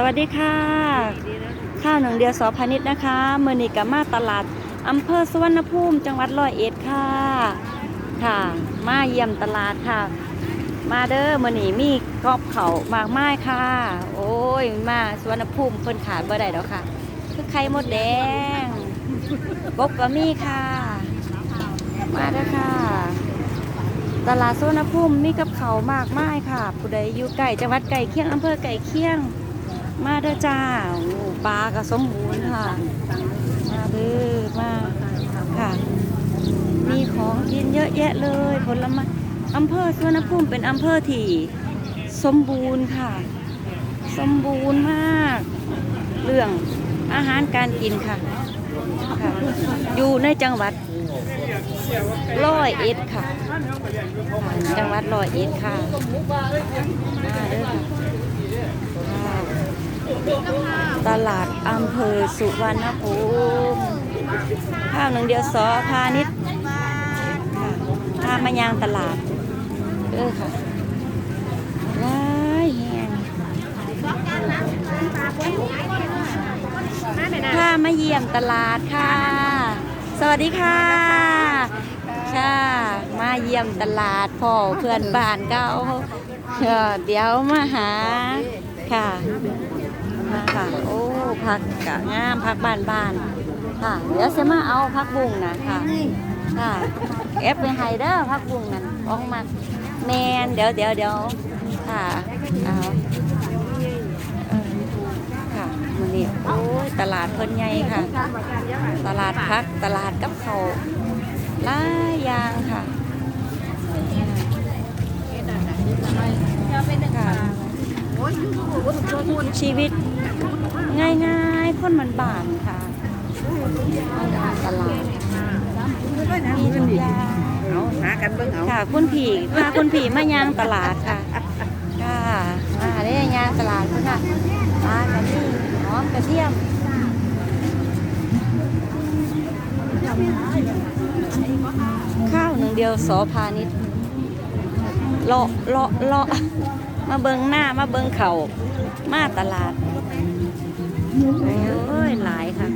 สวัสดีค่ะ ข้าวหนึ่งเดียวสอพาณิชย์นะคะเมื่อนี้กับมาตลาดอำเภอสุวรรณภูมิจังหวัดร้อยเอ็ดค่ะ ค่ะ มาเยี่ยมตลาดค่ะ มาเด้อมื่อนี้มีกอบเขาวมากมายค่ะ โอ้ยมาสุวรรณภูมิเพิ่นขาดบ่ได้ดอกค่ะ คือไข่มดแดงกบก็มีค่ะ มาเด้อค่ะ ตลาดสุวรรณภูมิมีกับเขาวมากมายค่ะ ผู้ใดอยู่ใกล้จังหวัดใกล้เคียงอำเภอใกล้เคียง มาเด้อจ้าปลาก็สมบูรณ์ค่ะ มาเด้อมาค่ะ มีของกินเยอะแยะเลยผลไม้อำเภอสุวรรณภูมิเป็นอำเภอที่สมบูรณ์ค่ะ สมบูรณ์มาก เรื่องอาหารการกินค่ะค่ะ อยู่ในจังหวัดร้อยเอ็ดค่ะ จังหวัดร้อยเอ็ดค่ะมาเด้อค่ะ ตลาดอำเภอสุวรรณภูมิข้าวหนึ่งเดียวสอพาณิชย์พามายางตลาดเออค่ะว้ายแหงพามาเยี่ยมตลาดค่ะ สวัสดีค่ะค่ะมาเยี่ยมตลาดพ่อเพื่อนบ้านเก่าเดี๋ยวมาหาค่ะ ค่ะ โอ้พักกะงามพักบ้านบ้านๆค่ะ เดี๋ยวจะมาเอาพักบุ้งนะค่ะค่ะเอฟไปไฮเดอร์พักบุ้งนั่นออกมาแมนเดี๋ยวเดี๋ยวเดี๋ยวค่ะเอาเออค่ะมันนี่โอ้ยตลาดเพิ่นใหญ่ค่ะ ตลาดพักตลาดกับเขาวหลายอย่างค่ะค่ะชีวิตง่ายๆ คนมันบานค่ะตลาดมีทุกอย่างเอาหากันเบิ่งเอาค่ะ คุณผีพาคุณผีมายางตลาดค่ะค่ะมาได้ยางตลาดคุณค่ะปลากระนี่หอมกระเทียมข้าวหนึ่งเดียวสอพาณิชย์เลาะเลาะเลาะมาเบิงหน้ามาเบิงเข่ามาตลาด โอ้ยหลายค่ะ